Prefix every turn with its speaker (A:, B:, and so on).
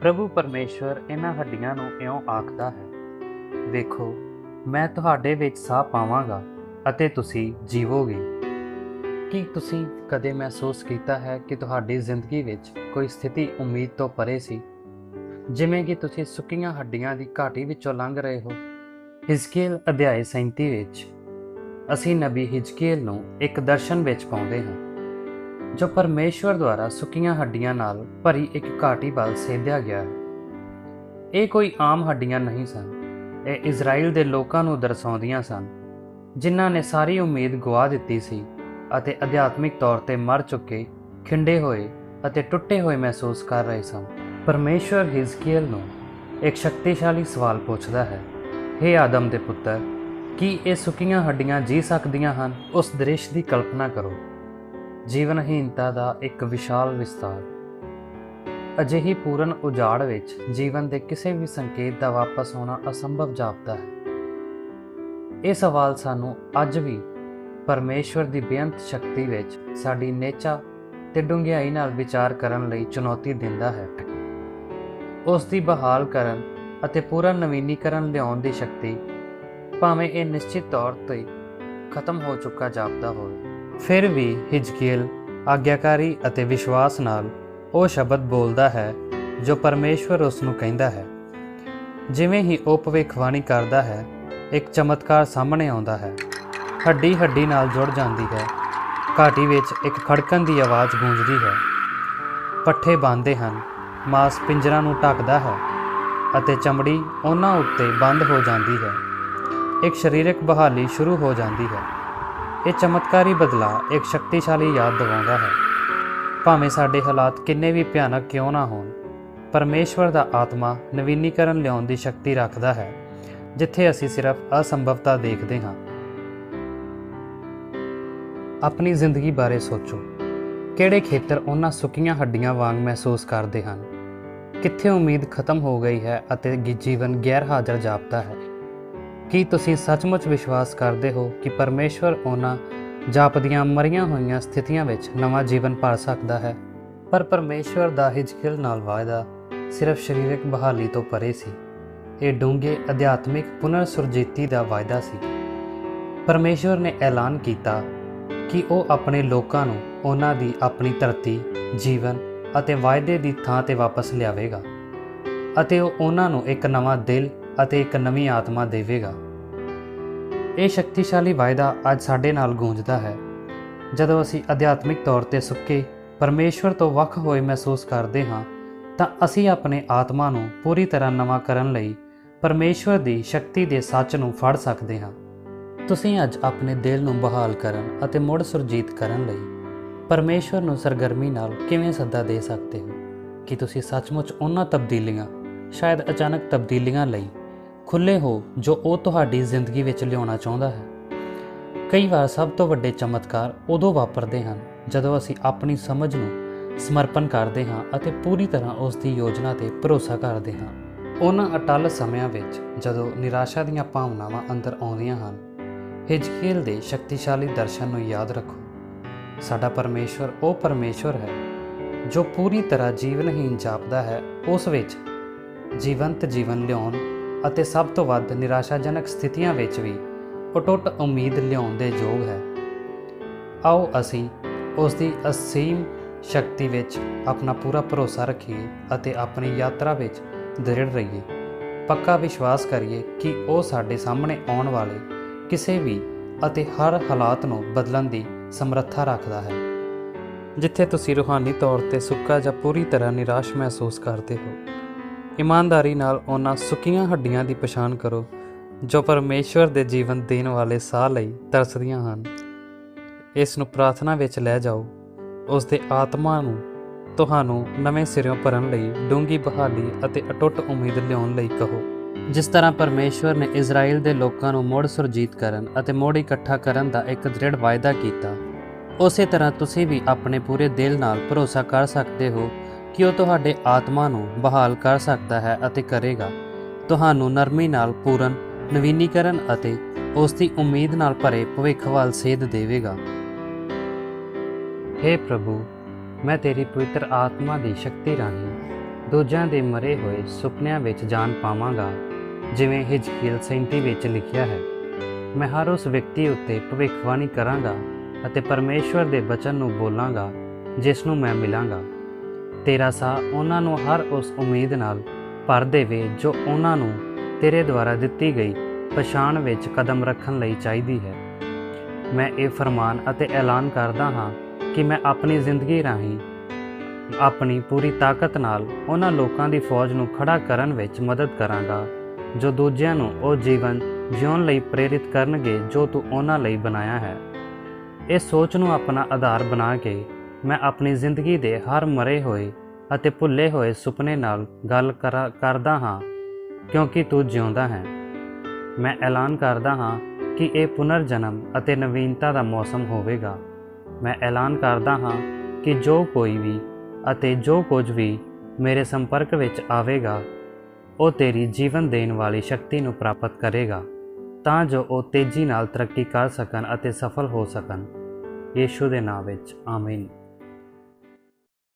A: ਪ੍ਰਭੂ ਪਰਮੇਸ਼ਵਰ ਇਹਨਾਂ ਹੱਡੀਆਂ ਨੂੰ ਇਉਂ ਆਖਦਾ ਹੈ, ਵੇਖੋ, ਮੈਂ ਤੁਹਾਡੇ ਵਿੱਚ ਸਾਹ ਪਾਵਾਂਗਾ ਅਤੇ ਤੁਸੀਂ ਜੀਵੋਗੇ। ਕੀ ਤੁਸੀਂ ਕਦੇ ਮਹਿਸੂਸ ਕੀਤਾ ਹੈ ਕਿ ਤੁਹਾਡੀ ਜ਼ਿੰਦਗੀ ਵਿੱਚ ਕੋਈ ਸਥਿਤੀ ਉਮੀਦ ਤੋਂ ਪਰੇ ਸੀ? ਜਿਵੇਂ ਕਿ ਤੁਸੀਂ ਸੁੱਕੀਆਂ ਹੱਡੀਆਂ ਦੀ ਘਾਟੀ ਵਿੱਚੋਂ ਲੰਘ ਰਹੇ ਹੋ। ਹਿਜ਼ਕੀਲ ਅਧਿਆਇ 37 ਵਿੱਚ, ਅਸੀਂ ਨਬੀ ਹਿਜ਼ਕੀਲ ਨੂੰ ਇੱਕ ਦਰਸ਼ਨ ਵਿੱਚ ਪਾਉਂਦੇ ਹਾਂ। ਜੋ ਪਰਮੇਸ਼ਵਰ ਦੁਆਰਾ ਸੁੱਕੀਆਂ ਹੱਡੀਆਂ ਨਾਲ ਭਰੀ ਇੱਕ ਘਾਟੀ ਵੱਲ ਸੇਧਿਆ ਗਿਆ ਹੈ। ਇਹ ਕੋਈ ਆਮ ਹੱਡੀਆਂ ਨਹੀਂ ਸਨ। ਇਹ ਇਜ਼ਰਾਈਲ ਦੇ ਲੋਕਾਂ ਨੂੰ ਦਰਸਾਉਂਦੀਆਂ ਸਨ, ਜਿਨ੍ਹਾਂ ਨੇ ਸਾਰੀ ਉਮੀਦ ਗਵਾ ਦਿੱਤੀ ਸੀ ਅਤੇ ਅਧਿਆਤਮਿਕ ਤੌਰ ਤੇ ਮਰ ਚੁੱਕੇ, ਖਿੰਡੇ ਹੋਏ ਅਤੇ ਟੁੱਟੇ ਹੋਏ ਮਹਿਸੂਸ ਕਰ ਰਹੇ ਸਨ। ਪਰਮੇਸ਼ਵਰ ਹਿਜ਼ਕੀਅਲ ਨੂੰ ਇੱਕ ਸ਼ਕਤੀਸ਼ਾਲੀ ਸਵਾਲ ਪੁੱਛਦਾ ਹੈ हे ਆਦਮ ਦੇ ਪੁੱਤਰ, ਕੀ ਇਹ ਸੁੱਕੀਆਂ ਹੱਡੀਆਂ ਜੀ ਸਕਦੀਆਂ ਹਨ? ਉਸ ਦ੍ਰਿਸ਼ ਦੀ ਕਲਪਨਾ ਕਰੋ। ਜੀਵਨਹੀਨਤਾ ਦਾ ਇੱਕ ਵਿਸ਼ਾਲ ਵਿਸਤਾਰ। ਅਜਿਹੀ ਪੂਰਨ ਉਜਾੜ ਵਿੱਚ ਜੀਵਨ ਦੇ ਕਿਸੇ ਵੀ ਸੰਕੇਤ ਦਾ ਵਾਪਸ ਹੋਣਾ ਅਸੰਭਵ ਜਾਪਦਾ ਹੈ। ਇਹ ਸਵਾਲ ਸਾਨੂੰ ਅੱਜ ਵੀ ਪਰਮੇਸ਼ਵਰ ਦੀ ਬੇਅੰਤ ਸ਼ਕਤੀ ਵਿੱਚ ਸਾਡੀ ਨੇਚਾ ਤੇ ਡੂੰਘਾਈ ਨਾਲ ਵਿਚਾਰ ਕਰਨ ਲਈ ਚੁਣੌਤੀ ਦਿੰਦਾ ਹੈ। ਉਸ ਦੀ ਬਹਾਲ ਕਰਨ ਅਤੇ ਪੂਰਾ ਨਵੀਨੀਕਰਨ ਲਿਆਉਣ ਦੀ ਸ਼ਕਤੀ ਭਾਵੇਂ ਇਹ ਨਿਸ਼ਚਿਤ ਤੌਰ ਤੇ ਖਤਮ ਹੋ ਚੁੱਕਾ ਜਾਪਦਾ ਹੋਵੇ। ਫਿਰ ਵੀ ਹਿਜਕੀਲ ਆਗਿਆਕਾਰੀ ਅਤੇ ਵਿਸ਼ਵਾਸ ਨਾਲ ਉਹ ਸ਼ਬਦ ਬੋਲਦਾ ਹੈ, ਜੋ ਪਰਮੇਸ਼ਵਰ ਉਸ ਨੂੰ ਕਹਿੰਦਾ ਹੈ। ਜਿਵੇਂ ਹੀ ਉਹ ਭਵਿੱਖਬਾਣੀ ਕਰਦਾ ਹੈ, ਇੱਕ ਚਮਤਕਾਰ ਸਾਹਮਣੇ ਆਉਂਦਾ ਹੈ। ਹੱਡੀ ਹੱਡੀ ਨਾਲ ਜੁੜ ਜਾਂਦੀ ਹੈ। ਘਾਟੀ ਵਿੱਚ ਇੱਕ ਖੜਕਣ ਦੀ ਆਵਾਜ਼ ਗੂੰਜਦੀ ਹੈ। ਪੱਠੇ ਬੰਨ੍ਹਦੇ ਹਨ, ਮਾਸ ਪਿੰਜਰਾਂ ਨੂੰ ਢੱਕਦਾ ਹੈ ਅਤੇ ਚਮੜੀ ਉਹਨਾਂ ਉੱਤੇ ਬੰਦ ਹੋ ਜਾਂਦੀ ਹੈ। ਇੱਕ ਸਰੀਰਕ ਬਹਾਲੀ ਸ਼ੁਰੂ ਹੋ ਜਾਂਦੀ ਹੈ। ਇਹ ਚਮਤਕਾਰੀ ਬਦਲਾਅ ਇੱਕ ਸ਼ਕਤੀਸ਼ਾਲੀ ਯਾਦ ਦਿਵਾਉਂਦਾ ਹੈ। ਭਾਵੇਂ ਸਾਡੇ ਹਾਲਾਤ ਕਿੰਨੇ ਵੀ ਭਿਆਨਕ ਕਿਉਂ ਨਾ ਹੋਣ, ਪਰਮੇਸ਼ਵਰ ਦਾ ਆਤਮਾ ਨਵੀਨੀਕਰਨ ਲਿਆਉਣ ਦੀ ਸ਼ਕਤੀ ਰੱਖਦਾ ਹੈ, ਜਿੱਥੇ ਅਸੀਂ ਸਿਰਫ ਅਸੰਭਵਤਾ ਦੇਖਦੇ ਹਾਂ। ਆਪਣੀ ਜ਼ਿੰਦਗੀ ਬਾਰੇ ਸੋਚੋ। ਕਿਹੜੇ ਖੇਤਰ ਉਹਨਾਂ ਸੁੱਕੀਆਂ ਹੱਡੀਆਂ ਵਾਂਗ ਮਹਿਸੂਸ ਕਰਦੇ ਹਨ? ਕਿੱਥੇ ਉਮੀਦ ਖਤਮ ਹੋ ਗਈ ਹੈ ਅਤੇ ਜੀਵਨ ਗੈਰ ਹਾਜ਼ਰ ਜਾਪਦਾ ਹੈ? ਕੀ ਤੁਸੀਂ ਸੱਚਮੁੱਚ ਵਿਸ਼ਵਾਸ ਕਰਦੇ ਹੋ ਕਿ ਪਰਮੇਸ਼ਵਰ ਉਹਨਾਂ ਜਾਪਦੀਆਂ ਮਰੀਆਂ ਹੋਈਆਂ ਸਥਿਤੀਆਂ ਵਿੱਚ ਨਵਾਂ ਜੀਵਨ ਭਰ ਸਕਦਾ ਹੈ? ਪਰ ਪਰਮੇਸ਼ਵਰ ਦਾ ਹਿਜਕਿਲ ਨਾਲ ਵਾਅਦਾ ਸਿਰਫ ਸਰੀਰਕ ਬਹਾਲੀ ਤੋਂ ਪਰੇ ਸੀ। ਇਹ ਡੂੰਘੇ ਅਧਿਆਤਮਿਕ ਪੁਨਰ ਸੁਰਜੀਤੀ ਦਾ ਵਾਅਦਾ ਸੀ। ਪਰਮੇਸ਼ਵਰ ਨੇ ਐਲਾਨ ਕੀਤਾ ਕਿ ਉਹ ਆਪਣੇ ਲੋਕਾਂ ਨੂੰ ਉਹਨਾਂ ਦੀ ਆਪਣੀ ਧਰਤੀ, ਜੀਵਨ ਅਤੇ ਵਾਅਦੇ ਦੀ ਥਾਂ ਤੇ ਵਾਪਸ ਲਿਆਵੇਗਾ ਅਤੇ ਉਹ ਉਹਨਾਂ ਨੂੰ ਇੱਕ ਨਵਾਂ ਦਿਲ ਅਤੇ ਇੱਕ ਨਵੀਂ ਆਤਮਾ ਦੇਵੇਗਾ। ਇਹ ਸ਼ਕਤੀਸ਼ਾਲੀ ਵਾਅਦਾ ਅੱਜ ਸਾਡੇ ਨਾਲ ਗੂੰਜਦਾ ਹੈ। ਜਦੋਂ ਅਸੀਂ ਅਧਿਆਤਮਿਕ ਤੌਰ ਤੇ ਸੁੱਕੇ, ਪਰਮੇਸ਼ਵਰ ਤੋਂ ਵੱਖ ਹੋਏ ਮਹਿਸੂਸ ਕਰਦੇ ਹਾਂ, ਤਾਂ ਅਸੀਂ ਆਪਣੇ ਆਤਮਾ ਨੂੰ ਪੂਰੀ ਤਰ੍ਹਾਂ ਨਵਾਂ ਕਰਨ ਲਈ ਪਰਮੇਸ਼ਵਰ ਦੀ ਸ਼ਕਤੀ ਦੇ ਸੱਚ ਨੂੰ ਫੜ ਸਕਦੇ ਹਾਂ। ਤੁਸੀਂ ਅੱਜ ਆਪਣੇ ਦਿਲ ਨੂੰ ਬਹਾਲ ਕਰਨ ਅਤੇ ਮੁੜ ਸੁਰਜੀਤ ਕਰਨ ਲਈ ਪਰਮੇਸ਼ਵਰ ਨੂੰ ਸਰਗਰਮੀ ਨਾਲ ਕਿਵੇਂ ਸੱਦਾ ਦੇ ਸਕਦੇ ਹੋ? ਕਿ ਤੁਸੀਂ ਸੱਚਮੁੱਚ ਉਹਨਾਂ ਤਬਦੀਲੀਆਂ, ਸ਼ਾਇਦ ਅਚਾਨਕ ਤਬਦੀਲੀਆਂ ਲਈ ਖੁੱਲੇ ਹੋ ਜੋ ਉਹ ਤੁਹਾਡੀ ਜ਼ਿੰਦਗੀ ਵਿੱਚ ਲਿਆਉਣਾ ਚਾਹੁੰਦਾ ਹੈ। ਕਈ ਵਾਰ ਸਭ ਤੋਂ ਵੱਡੇ ਚਮਤਕਾਰ ਉਦੋਂ ਵਾਪਰਦੇ ਹਨ, ਜਦੋਂ ਅਸੀਂ ਆਪਣੀ ਸਮਝ ਨੂੰ ਸਮਰਪਣ ਕਰਦੇ ਹਾਂ ਅਤੇ ਪੂਰੀ ਤਰ੍ਹਾਂ ਉਸ ਦੀ ਯੋਜਨਾ ਤੇ ਭਰੋਸਾ ਕਰਦੇ ਹਾਂ। ਉਹਨਾਂ ਅਟਲ ਸਮਿਆਂ ਵਿੱਚ ਜਦੋਂ ਨਿਰਾਸ਼ਾ ਦੀਆਂ ਭਾਵਨਾਵਾਂ ਅੰਦਰ ਆਉਂਦੀਆਂ ਹਨ, ਹਿਜਕੀਲ ਦੇ ਸ਼ਕਤੀਸ਼ਾਲੀ ਦਰਸ਼ਨ ਨੂੰ ਯਾਦ ਰੱਖੋ। ਸਾਡਾ ਪਰਮੇਸ਼ਵਰ ਉਹ ਪਰਮੇਸ਼ਵਰ ਹੈ ਜੋ ਪੂਰੀ ਤਰ੍ਹਾਂ ਜੀਵਨਹੀਨ ਜਾਪਦਾ ਹੈ, ਉਸ ਵਿੱਚ ਜੀਵੰਤ ਜੀਵਨ ਲਿਆਉਣ ਅਤੇ ਸਭ ਤੋਂ ਵੱਧ ਨਿਰਾਸ਼ਾਜਨਕ ਸਥਿਤੀਆਂ ਵਿੱਚ ਵੀ ਅਟੁੱਟ ਉਮੀਦ ਲਿਆਉਣ ਦੇ ਯੋਗ ਹੈ। ਆਓ ਅਸੀਂ ਉਸ ਦੀ ਅਸੀਮ ਸ਼ਕਤੀ ਵਿੱਚ ਆਪਣਾ ਪੂਰਾ ਭਰੋਸਾ ਰੱਖੀਏ ਅਤੇ ਆਪਣੀ ਯਾਤਰਾ ਵਿੱਚ ਦ੍ਰਿੜ ਰਹੀਏ। ਪੱਕਾ ਵਿਸ਼ਵਾਸ ਕਰੀਏ ਕਿ ਉਹ ਸਾਡੇ ਸਾਹਮਣੇ ਆਉਣ ਵਾਲੇ ਕਿਸੇ ਵੀ ਅਤੇ ਹਰ ਹਾਲਾਤ ਨੂੰ ਬਦਲਣ ਦੀ ਸਮਰੱਥਾ ਰੱਖਦਾ ਹੈ। ਜਿੱਥੇ ਤੁਸੀਂ ਰੂਹਾਨੀ ਤੌਰ ਤੇ ਸੁੱਕਾ ਜਾਂ ਪੂਰੀ ਤਰ੍ਹਾਂ ਨਿਰਾਸ਼ ਮਹਿਸੂਸ ਕਰਦੇ ਹੋ ਇਮਾਨਦਾਰੀ ਨਾਲ ਉਹਨਾਂ ਸੁੱਕੀਆਂ ਹੱਡੀਆਂ ਦੀ ਪਛਾਣ ਕਰੋ, ਜੋ ਪਰਮੇਸ਼ਵਰ ਦੇ ਜੀਵਨ ਦੇਣ ਵਾਲੇ ਸਾਹ ਲਈ ਤਰਸਦੀਆਂ ਹਨ। ਇਸ ਨੂੰ ਪ੍ਰਾਰਥਨਾ ਵਿੱਚ ਲੈ ਜਾਓ। ਉਸ ਦੇ ਆਤਮਾ ਨੂੰ ਤੁਹਾਨੂੰ ਨਵੇਂ ਸਿਰਿਓਂ ਭਰਨ ਲਈ ਡੂੰਗੀ ਬਹਾਲੀ ਅਤੇ ਅਟੁੱਟ ਉਮੀਦ ਲਿਆਉਣ ਲਈ ਕਹੋ। ਜਿਸ ਤਰ੍ਹਾਂ ਪਰਮੇਸ਼ਵਰ ਨੇ ਇਜ਼ਰਾਈਲ ਦੇ ਲੋਕਾਂ ਨੂੰ ਮੁੜ ਸੁਰਜੀਤ ਕਰਨ ਅਤੇ ਮੁੜ ਇਕੱਠਾ ਕਰਨ ਦਾ ਇੱਕ ਦ੍ਰਿੜ ਵਾਅਦਾ ਕੀਤਾ, ਉਸੇ ਤਰ੍ਹਾਂ ਤੁਸੀਂ ਵੀ ਆਪਣੇ ਪੂਰੇ ਦਿਲ ਨਾਲ ਭਰੋਸਾ ਕਰ ਸਕਦੇ ਹੋ ਕਿ ਉਹ ਤੁਹਾਡੇ ਆਤਮਾ ਨੂੰ ਬਹਾਲ ਕਰ ਸਕਦਾ ਹੈ ਅਤੇ ਕਰੇਗਾ। ਤੁਹਾਨੂੰ ਨਰਮੀ ਨਾਲ ਪੂਰਨ, ਨਵੀਨੀਕਰਨ ਅਤੇ ਉਸ ਦੀ ਉਮੀਦ ਨਾਲ ਭਰੇ ਭਵਿੱਖ ਵੱਲ ਸੇਧ ਦੇਵੇਗਾ। हे ਪ੍ਰਭੂ, ਮੈਂ ਤੇਰੀ ਪਵਿੱਤਰ ਆਤਮਾ ਦੀ ਸ਼ਕਤੀ ਰਾਹੀਂ ਦੂਜਿਆਂ ਦੇ ਮਰੇ ਹੋਏ ਸੁਪਨਿਆਂ ਵਿੱਚ ਜਾਨ ਪਾਵਾਂਗਾ, ਜਿਵੇਂ ਹਿਜਕੀਲ 37 ਵਿੱਚ ਲਿਖਿਆ ਹੈ। ਮੈਂ ਹਰ ਉਸ ਵਿਅਕਤੀ ਉੱਤੇ ਭਵਿੱਖਬਾਣੀ ਕਰਾਂਗਾ ਅਤੇ ਪਰਮੇਸ਼ਵਰ ਦੇ ਬਚਨ ਨੂੰ ਬੋਲਾਂਗਾ, ਜਿਸ ਨੂੰ ਮੈਂ ਮਿਲਾਂਗਾ। ਤੇਰਾ ਸਾਹ ਉਹਨਾਂ ਨੂੰ ਹਰ ਉਸ ਉਮੀਦ ਨਾਲ ਭਰ ਦੇਵੇ ਜੋ ਉਹਨਾਂ ਨੂੰ ਤੇਰੇ ਦੁਆਰਾ ਦਿੱਤੀ ਗਈ ਪਛਾਣ ਵਿੱਚ ਕਦਮ ਰੱਖਣ ਲਈ ਚਾਹੀਦੀ ਹੈ। ਮੈਂ ਇਹ ਫਰਮਾਨ ਅਤੇ ਐਲਾਨ ਕਰਦਾ ਹਾਂ ਕਿ ਮੈਂ ਆਪਣੀ ਜ਼ਿੰਦਗੀ ਰਾਹੀਂ ਆਪਣੀ ਪੂਰੀ ਤਾਕਤ ਨਾਲ ਉਹਨਾਂ ਲੋਕਾਂ ਦੀ ਫੌਜ ਨੂੰ ਖੜਾ ਕਰਨ ਵਿੱਚ ਮਦਦ ਕਰਾਂਗਾ, ਜੋ ਦੂਜਿਆਂ ਨੂੰ ਉਹ ਜੀਵਨ ਜਿਉਣ ਲਈ ਪ੍ਰੇਰਿਤ ਕਰਨਗੇ ਜੋ ਤੂੰ ਉਹਨਾਂ ਲਈ ਬਣਾਇਆ ਹੈ। ਇਸ ਸੋਚ ਨੂੰ ਆਪਣਾ ਆਧਾਰ ਬਣਾ ਕੇ ਮੈਂ ਆਪਣੀ ਜ਼ਿੰਦਗੀ ਦੇ ਹਰ ਮਰੇ ਹੋਏ ਅਤੇ ਭੁੱਲੇ ਹੋਏ ਸੁਪਨੇ ਨਾਲ ਗੱਲ ਕਰਾ- ਕਰਦਾ ਹਾਂ, ਕਿਉਂਕਿ ਤੂੰ ਜਿਉਂਦਾ ਹੈ। ਮੈਂ ਐਲਾਨ ਕਰਦਾ ਹਾਂ ਕਿ ਇਹ ਪੁਨਰ ਜਨਮ ਅਤੇ ਨਵੀਨਤਾ ਦਾ ਮੌਸਮ ਹੋਵੇਗਾ। ਮੈਂ ਐਲਾਨ ਕਰਦਾ ਹਾਂ ਕਿ ਜੋ ਕੋਈ ਵੀ ਅਤੇ ਜੋ ਕੁਝ ਵੀ ਮੇਰੇ ਸੰਪਰਕ ਵਿੱਚ ਆਵੇਗਾ, ਉਹ ਤੇਰੀ ਜੀਵਨ ਦੇਣ ਵਾਲੀ ਸ਼ਕਤੀ ਨੂੰ ਪ੍ਰਾਪਤ ਕਰੇਗਾ, ਤਾਂ ਜੋ ਉਹ ਤੇਜ਼ੀ ਨਾਲ ਤਰੱਕੀ ਕਰ ਸਕਣ ਅਤੇ ਸਫਲ ਹੋ ਸਕਣ। ਯੀਸ਼ੂ ਦੇ ਨਾਮ ਵਿੱਚ, ਆਮੀਨ।